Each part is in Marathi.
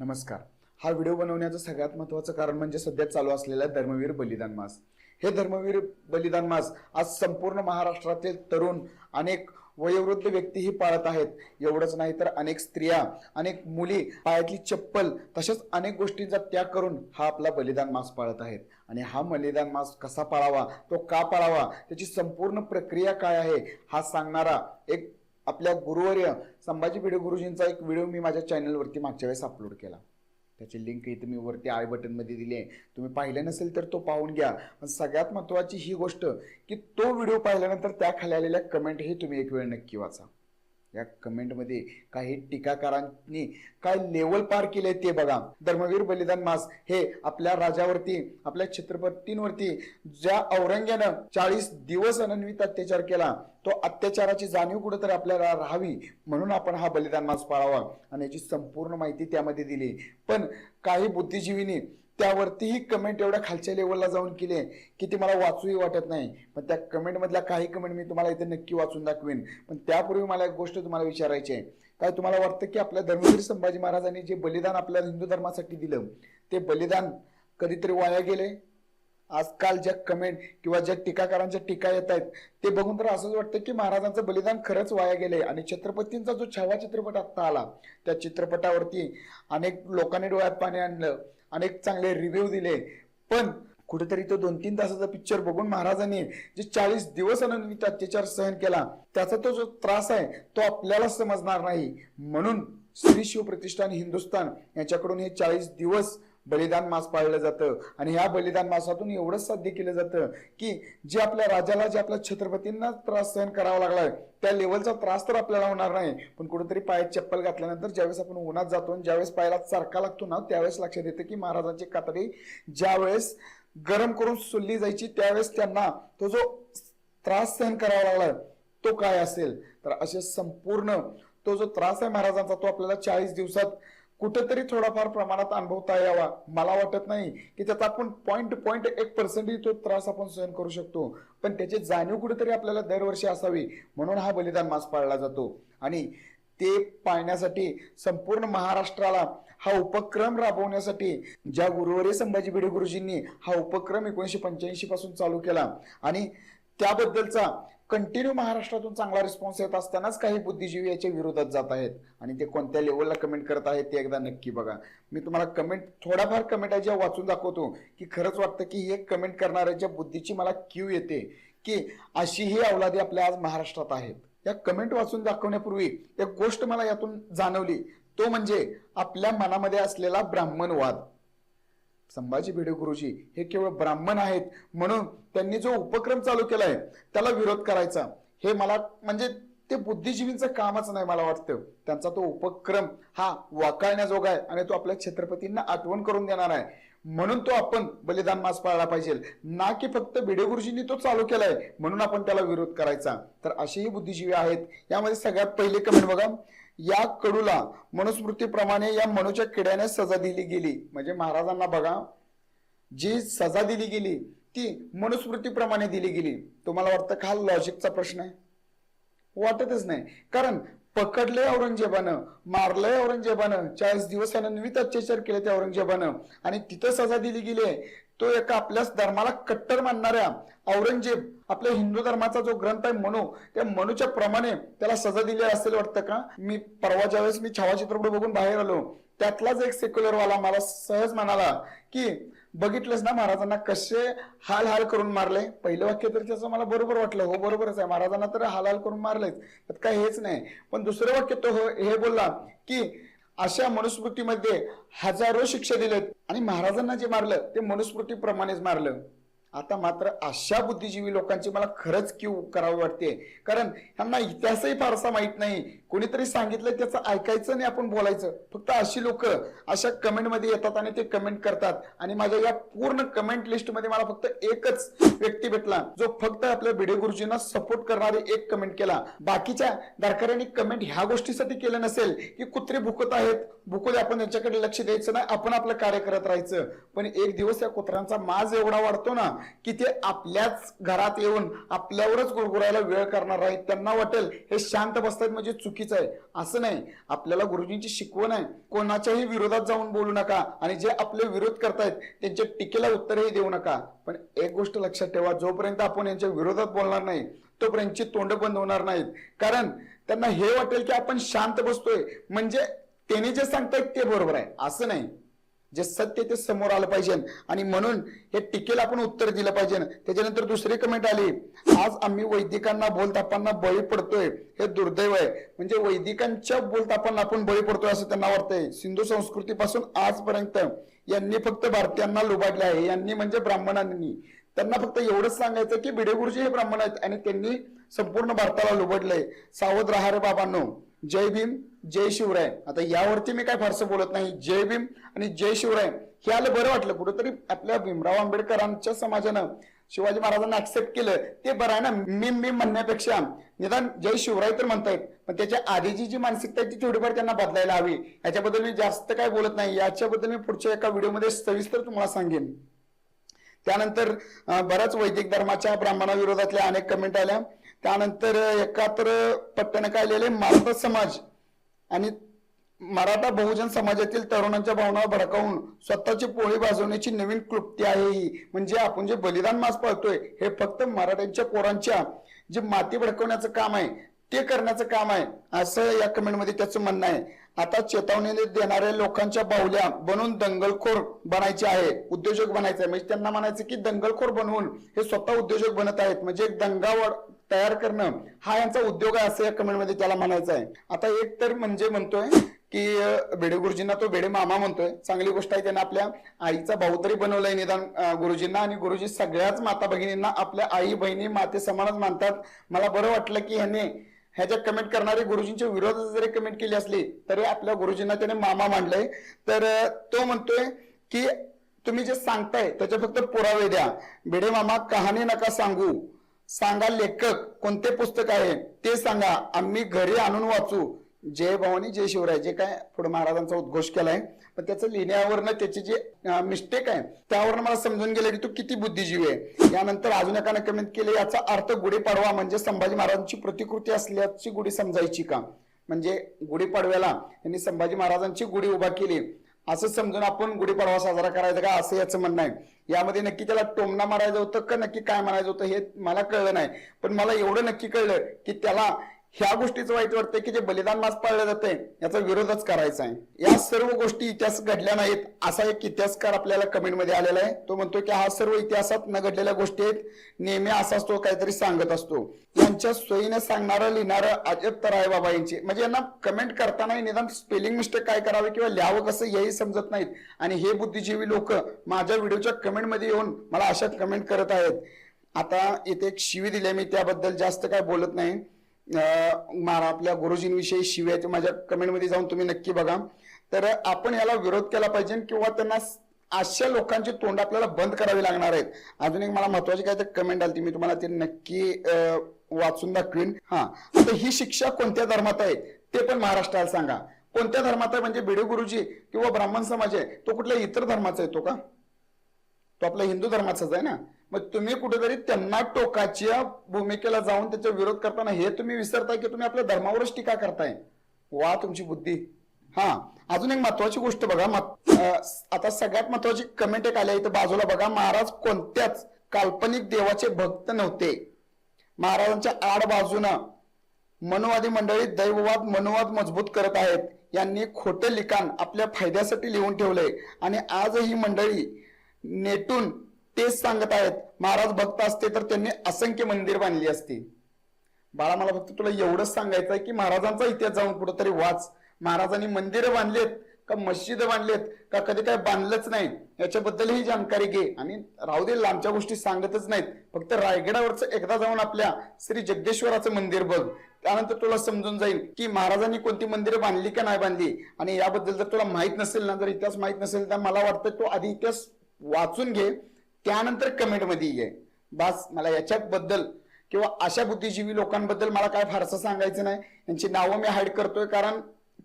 नमस्कार. हा व्हिडिओ बनवण्याचं सगळ्यात महत्त्वाचं कारण म्हणजे सध्या चालू असलेला धर्मवीर बलिदान मास. हे धर्मवीर बलिदान मास आज संपूर्ण महाराष्ट्रातील तरुण अनेक वयोवृद्ध व्यक्तीही पाळत आहेत. एवढंच नाही तर अनेक स्त्रिया अनेक मुली पायातली चप्पल तशाच अनेक गोष्टींचा त्याग करून हा आपला बलिदान मास पाळत आहेत. आणि हा बलिदान मास कसा पाळावा तो का पाळावा त्याची संपूर्ण प्रक्रिया काय आहे हा सांगणारा एक आपल्या गुरुवर्य संभाजी भिडे गुरुजींचा एक व्हिडिओ मी माझ्या चॅनलवरती मागच्या वेळेस अपलोड केला. त्याची लिंक इथे मी वरती आय बटनमध्ये दिली आहे. तुम्ही पाहिलं नसेल तर तो पाहून घ्या. पण सगळ्यात महत्त्वाची ही गोष्ट की तो व्हिडिओ पाहिल्यानंतर त्या खाली आलेल्या कमेंटही तुम्ही एक वेळ नक्की वाचा. या कमेंटमध्ये काही टीकाकारांनी काय लेवल पार केले ते बघा. धर्मवीर बलिदान मास हे आपल्या राजावरती आपल्या छत्रपतींवरती ज्या औरंग्यानं चाळीस दिवस अनन्वित अत्याचार केला तो अत्याचाराची जाणीव कुठेतरी आपल्याला राहावी म्हणून आपण हा बलिदान मास पाळावा. आणि याची संपूर्ण माहिती त्यामध्ये दिली. पण काही बुद्धिजीवींनी त्यावरतीही कमेंट एवढ्या खालच्या लेवलला जाऊन केले की ती मला वाचूही वाटत नाही. पण त्या कमेंटमधल्या काही कमेंट मी तुम्हाला इथे नक्की वाचून दाखवेन. पण त्यापूर्वी मला एक गोष्ट तुम्हाला विचारायची आहे. काय तुम्हाला वाटतं की आपल्या धर्मवीर संभाजी महाराजांनी जे बलिदान आपल्या हिंदू धर्मासाठी दिलं ते बलिदान कधीतरी वाया गेले? आजकाल ज्या कमेंट किंवा ज्या टीकाकारांच्या टीका येत आहेत ते बघून तर असंच वाटतं की महाराजांचं बलिदान खरंच वाया गेलंय. आणि छत्रपतींचा जो छावा चित्रपट आत्ता आला त्या चित्रपटावरती अनेक लोकांनी डोळ्यात पाणी आणलं. अनेक चांगले रिव्ह्यू दिले. पण कुठेतरी तो दोन तीन तासाचा पिक्चर बघून महाराजांनी जे चाळीस दिवस अनन्वित अत्याचार सहन केला त्याचा तो जो त्रास आहे तो आपल्याला समजणार नाही. म्हणून श्री शिव प्रतिष्ठान हिंदुस्थान यांच्याकडून हे चाळीस दिवस बलिदान मास पाळलं जातं. आणि ह्या बलिदान मासातून एवढंच साध्य केलं जातं की जे आपल्या राजाला जे आपल्या छत्रपतींना त्रास सहन करावा लागलाय त्या लेवलचा त्रास तर आपल्याला होणार नाही. पण कुठेतरी पायात चप्पल घातल्यानंतर ज्यावेळेस आपण उन्हात जातो आणि ज्यावेळेस पायाला चारका लागतो ना त्यावेळेस लक्षात येतं की महाराजांची कातडी ज्यावेळेस गरम करून सुलली जायची त्यावेळेस त्यांना तो जो त्रास सहन करावा लागला तो काय असेल? तर असे संपूर्ण तो जो त्रास आहे महाराजांचा तो आपल्याला चाळीस दिवसात कुठेतरी थोडाफार प्रमाणात अनुभवता यावा. मला वाटत नाही की त्याचा आपण पॉईंट पॉईंट एक पर्सेंटही तो त्रास आपण सहन करू शकतो. पण त्याची जाणीव कुठेतरी आपल्याला दरवर्षी असावी म्हणून हा बलिदान मास पाळला जातो. आणि ते पाळण्यासाठी संपूर्ण महाराष्ट्राला हा उपक्रम राबवण्यासाठी ज्या गुरुवारी संभाजी भिडे गुरुजींनी हा उपक्रम एकोणीशे पंच्याऐंशी पासून चालू केला. आणि त्याबद्दलचा कंटिन्यू महाराष्ट्रातून चांगला रिस्पॉन्स येत असतानाच काही बुद्धिजीवी याच्या विरोधात जात आहेत. आणि ते कोणत्या लेवलला कमेंट करत आहेत ते एकदा नक्की बघा. मी तुम्हाला कमेंट थोडाफार कमेंट आहे ज्या वाचून दाखवतो की खरंच वाटतं की हे कमेंट करणाऱ्याच्या बुद्धीची मला क्यू येते की अशी ही अवलादी आपल्या आज महाराष्ट्रात आहेत. या कमेंट वाचून दाखवण्यापूर्वी एक गोष्ट मला यातून जाणवली. तो म्हणजे आपल्या मनामध्ये असलेला ब्राह्मणवाद. संभाजी भिडे गुरुजी हे केवळ ब्राह्मण आहेत म्हणून त्यांनी जो उपक्रम चालू केलाय त्याला विरोध करायचा. हे मला म्हणजे ते बुद्धिजीवींचं कामच नाही मला वाटतं. त्यांचा तो उपक्रम हा वाकाळण्याजोगा आहे आणि तो आपल्या छत्रपतींना आठवण करून देणार आहे. म्हणून तो आपण बलिदान मास पाळला पाहिजे. ना की फक्त भिडे गुरुजींनी तो चालू केलाय म्हणून आपण त्याला विरोध करायचा. तर असेही बुद्धिजीवी आहेत. यामध्ये सगळ्यात पहिले कमेंट बघा. या कडूला मनुस्मृतीप्रमाणे या मनुच्या किड्याने सजा दिली गेली. म्हणजे महाराजांना बघा जी सजा दिली गेली ती मनुस्मृतीप्रमाणे दिली गेली. तुम्हाला वाटतं का हा लॉजिकचा प्रश्न आहे? वाटतच नाही. कारण पकडले औरंगजेबानं मारलंय औरंगजेबानं. चाळीस दिवस अनन्वित अत्याचार केले त्या औरंगजेबानं. आणि तिथं सजा दिली गेली आहे. तो एका आपल्याच धर्माला कट्टर मानणाऱ्या औरंगजेब आपल्या हिंदू धर्माचा जो ग्रंथ आहे मनू त्या मनूच्या प्रमाणे त्याला सजा दिली असेल वाटतं का? मी परवा ज्यावेळेस मी छावा चित्रपट बघून बाहेर आलो त्यातलाच एक सेक्युलर वाला मला सहज म्हणाला की बघितलंच ना महाराजांना कसे हाल हाल करून मारले? पहिलं वाक्य तर त्याचं मला बरोबर वाटलं. हो बरोबरच आहे. महाराजांना तर हाल हाल करून मारलेच. त्यात काय हेच नाही. पण दुसरं वाक्य तो हो- हे बोलला की अशा मनुस्मृतीमध्ये हजारो शिक्षा दिलेत आणि महाराजांना जे मारलं ते मनुस्मृतीप्रमाणेच मारलं. आता मात्र अशा बुद्धिजीवी लोकांची मला खरंच क्यू करावी वाटते. कारण ह्यांना इतिहासही फारसा माहीत नाही. कोणीतरी सांगितलं त्याचं ऐकायचं आणि आपण बोलायचं. फक्त अशी लोक अशा कमेंटमध्ये येतात आणि ते कमेंट करतात. आणि माझ्या या पूर्ण कमेंट लिस्टमध्ये मला फक्त एकच व्यक्ती भेटला. जो फक्त आपल्या भिडे गुरुजींना सपोर्ट करणारे एक कमेंट केला. बाकीच्या दारकऱ्यांनी कमेंट ह्या गोष्टीसाठी केलं नसेल की कुत्रे भुकत आहेत. भुकले आपण त्यांच्याकडे लक्ष द्यायचं नाही. आपण आपलं कार्य करत राहायचं. पण एक दिवस या कुत्र्यांचा माज एवढा वाढतो ना की ते आपल्याच घरात येऊन आपल्यावरच गुरगुरायला वेळ करणार आहेत त्यांना वाटेल. हे शांत बसतात म्हणजे चुकीचं आहे. असं नाही. आपल्याला गुरुजींची शिकवण आहे. कोणाच्याही विरोधात जाऊन बोलू नका आणि जे आपले विरोध करतायत त्यांच्या टीकेला उत्तरही देऊ नका. पण एक गोष्ट लक्षात ठेवा जोपर्यंत आपण यांच्या विरोधात बोलणार नाही तोपर्यंतची तोंड बंद होणार नाहीत. कारण त्यांना हे वाटेल की आपण शांत बसतोय. म्हणजे त्यांनी जे सांगतायत ते बरोबर आहे. असं नाही. जे सत्य ते समोर आलं पाहिजे. आणि म्हणून हे टीकेला आपण उत्तर दिलं पाहिजे. त्याच्यानंतर दुसरी कमेंट आली. आज आम्ही वैदिकांना बोलतापांना बळी पडतोय. हे दुर्दैव आहे. म्हणजे वैदिकांच्या बोलतापांना आपण बळी पडतोय असं त्यांना वाटतंय. सिंधू संस्कृतीपासून आजपर्यंत यांनी फक्त भारतीयांना लुबाडले आहे. यांनी म्हणजे ब्राह्मणांनी. त्यांना फक्त एवढंच सांगायचं की भिडेगुरुजी हे ब्राह्मण आहेत. आणि त्यांनी संपूर्ण भारताला लुबडलंय. सावध राहा रे बाबांनो. जय भीम जय शिवराय. आता यावरती मी काय फारसं बोलत नाही. जय भीम आणि जय शिवराय. हे आलं बरं वाटलं. कुठंतरी आपल्या भीमराव आंबेडकरांच्या समाजानं शिवाजी महाराजांना ऍक्सेप्ट केलं. ते बरं आहे ना. मी मी म्हणण्यापेक्षा निदान जय शिवराय तर म्हणतायत. पण त्याच्या आधीची जी मानसिकता आहे ती थोडीफार त्यांना बदलायला हवी. याच्याबद्दल मी जास्त काय बोलत नाही. याच्याबद्दल मी पुढच्या एका व्हिडिओमध्ये सविस्तर तुम्हाला सांगेन. त्यानंतर बऱ्याच वैदिक धर्माच्या ब्राह्मणाविरोधातल्या अनेक कमेंट आल्या. त्यानंतर एका पट्ट्याने काय लिहिले मराठा समाज आणि मराठा बहुजन समाजातील तरुणांच्या भावना भडकावून स्वतःची पोळी भाजवण्याची नवीन क्लुप्ती आहे ही. म्हणजे आपण जे बलिदान मास पाळतोय हे फक्त मराठ्यांच्या पोरांच्या जे माती भडकवण्याचं काम आहे ते करण्याचं काम आहे. असं या कमेंटमध्ये त्याचं म्हणणं आहे. आता चेतावणी देणाऱ्या लोकांच्या बाहुल्या बनून दंगलखोर बनायचे आहे. उद्योजक बनायचे आहे. म्हणजे त्यांना म्हणायचं की दंगलखोर बनवून हे स्वतः उद्योजक बनत आहेत. म्हणजे एक दंगावर तयार करणं हा यांचा उद्योग आहे असं या कमेंटमध्ये त्याला म्हणायचं आहे. आता एक तर म्हणजे म्हणतोय की भेडे गुरुजींना तो भेडे मामा म्हणतोय. चांगली गोष्ट आहे त्याने आपल्या आईचा भाऊ तरी बनवलाय निदान गुरुजींना. आणि गुरुजी सगळ्याच माता भगिनींना आपल्या आई बहिणी माते समानच मानतात. मला बरं वाटलं की ह्याने ह्याच्या कमेंट करणारे गुरुजींच्या विरोधात जरी कमेंट केली असली तरी आपल्या गुरुजींना त्याने मामा मांडलंय तर तो म्हणतोय की तुम्ही जे सांगताय त्याचे फक्त पुरावे द्या. भिडे मामा कहाणी नका सांगू. सांगा लेखक कोणते पुस्तक आहे ते सांगा. आम्ही घरी आणून वाचू. जय भवानी जय शिवराय जे काय पुढे महाराजांचा उद्घोष केलाय पण त्याचं लिहिण्यावरनं त्याची जे मिस्टेक आहे त्यावरनं मला समजून गेलं की तू किती बुद्धिजीवी आहे. यानंतर अजून एकानं कमेंट केले याचा अर्थ गुढीपाडवा म्हणजे संभाजी महाराजांची प्रतिकृती असल्याची गुढी समजायची का? म्हणजे गुढीपाडव्याला यांनी संभाजी महाराजांची गुढी उभा केली. असं समजून आपण गुढीपाडवा साजरा करायचा का? असं याचं म्हणणं आहे. यामध्ये नक्की त्याला टोमणा मारायचं होतं का? नक्की काय म्हणायचं होतं हे मला कळलं नाही. पण मला एवढं नक्की कळलं की त्याला ह्या गोष्टीचं वाईट वाटतंय की जे बलिदान मास पाळलं जाते याचा विरोधच करायचा आहे. या सर्व गोष्टी इतिहास घडल्या नाहीत असा एक इतिहासकार आपल्याला कमेंटमध्ये आलेला आहे. तो म्हणतो की हा सर्व इतिहासात न घडलेल्या गोष्टी आहेत नेहमी असाच तो काहीतरी सांगत असतो. यांच्या सोयीने सांगणारं लिहिणारं अजब तर आहे बाबा यांची म्हणजे यांना कमेंट करताना निदान स्पेलिंग मिस्टेक काय करावे किंवा लिहावं कसं हेही समजत नाहीत. आणि हे बुद्धिजीवी लोक माझ्या व्हिडिओच्या कमेंटमध्ये येऊन मला अशा कमेंट करत आहेत. आता इथे एक शिवी दिली मी त्याबद्दल जास्त काय बोलत नाही. मारा आपल्या गुरुजींविषयी शिव्या ते माझ्या कमेंटमध्ये जाऊन तुम्ही नक्की बघा. तर आपण याला विरोध केला पाहिजे किंवा त्यांना अशा लोकांची तोंड आपल्याला बंद करावी लागणार आहेत. अजून एक मला महत्वाची काय तर कमेंट आली मी तुम्हाला ते नक्की वाचून दाखवीन. हा. तर ही शिक्षा कोणत्या धर्मात आहे ते पण महाराष्ट्राला सांगा. कोणत्या धर्मात आहे म्हणजे बिडे गुरुजी किंवा ब्राह्मण समाज आहे तो कुठल्या इतर धर्माचा येतो का? तो आपला हिंदू धर्माचाच आहे ना? मग तुम्ही कुठेतरी त्यांना टोकाच्या भूमिकेला जाऊन त्याचा विरोध करताना हे तुम्ही विसरताय की तुम्ही आपल्या धर्मावरच टीका करताय? वा तुमची बुद्धी. हा. अजून एक महत्वाची गोष्ट बघा. आता सगळ्यात महत्वाची कमेंट एक आली इथं बाजूला बघा. महाराज कोणत्याच काल्पनिक देवाचे भक्त नव्हते. महाराजांच्या आड बाजूनं मनुवादी मंडळी दैववाद मनुवाद मजबूत करत आहेत. यांनी खोटे लिखाण आपल्या फायद्यासाठी लिहून ठेवलंय. आणि आज ही मंडळी नेटून तेच सांगत आहेत. महाराज भक्त असते तर त्यांनी असंख्य मंदिर बांधली असती. बाळा मला फक्त तुला एवढंच सांगायचं आहे की महाराजांचा इतिहास जाऊन कुठंतरी वाच. महाराजांनी मंदिरं बांधलेत का मस्जिद बांधलेत का कधी काय बांधलंच नाही याच्याबद्दलही जानकारी घे. आणि राहू दे लांबच्या गोष्टी सांगतच नाहीत. फक्त रायगडावरचं एकदा जाऊन आपल्या श्री जगदेश्वराचं मंदिर बघ. त्यानंतर तुला समजून जाईल की महाराजांनी कोणती मंदिरं बांधली का नाही बांधली. आणि याबद्दल जर तुला माहीत नसेल ना जर इतिहास माहीत नसेल तर मला वाटतं तो आधी इतिहास वाचून घे. त्यानंतर कमेंटमध्ये ये. बास मला याच्याबद्दल किंवा अशा बुद्धिजीवी लोकांबद्दल मला काय फारसं सांगायचं नाही. यांची नावं मी हाईड करतोय कारण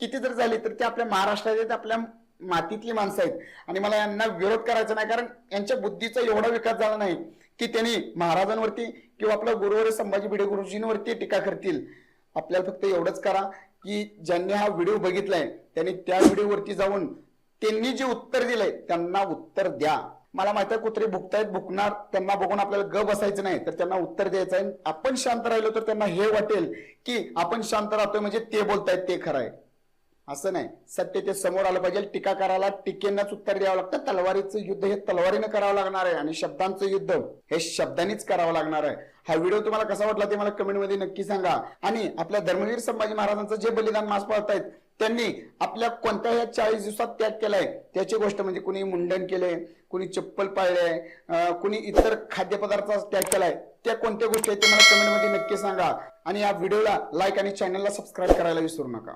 किती जर झाली तर ते आपल्या महाराष्ट्रात आहेत आपल्या मातीतली माणसं आहेत. आणि मला यांना विरोध करायचा नाही कारण यांच्या बुद्धीचा एवढा विकास झाला नाही की त्यांनी महाराजांवरती किंवा आपल्या गुरुवर संभाजी भिडे गुरुजींवरती टीका करतील. आपल्याला फक्त एवढंच करा की ज्यांनी हा व्हिडिओ बघितलाय त्यांनी त्या व्हिडिओवरती जाऊन त्यांनी जे उत्तर दिलंय त्यांना उत्तर द्या. मला माहीत आहे कुत्रे भुकतायत भुकणार त्यांना बघून आपल्याला ग बसायचं नाही तर त्यांना उत्तर द्यायचं आहे. आपण शांत राहिलो तर त्यांना हे वाटेल की आपण शांत राहतोय म्हणजे ते बोलतायत ते खरं आहे असं नाही. सत्य ते समोर आलं पाहिजे. टीका करायला टीकेनंच उत्तर द्यावं लागतं. तलवारीचं युद्ध हे तलवारीनं करावं लागणार आहे आणि शब्दांचं युद्ध हे शब्दांनीच करावं लागणार आहे. हा व्हिडिओ तुम्हाला कसा वाटला ते मला कमेंटमध्ये नक्की सांगा. आणि आपल्या धर्मवीर संभाजी महाराजांचं जे बलिदान मास पाळतायत त्यांनी आपल्या कोणत्या चाळीस दिवसात त्याग केलाय. त्याची गोष्ट म्हणजे कुणी मुंडन केले कुणी चप्पल पाळले कुणी इतर खाद्यपदार्थाचा त्याग केलाय. त्या कोणत्या गोष्टी आहेत ते मला कमेंटमध्ये नक्की सांगा. आणि या व्हिडिओला लाईक आणि चॅनलला सबस्क्राईब करायला विसरू नका.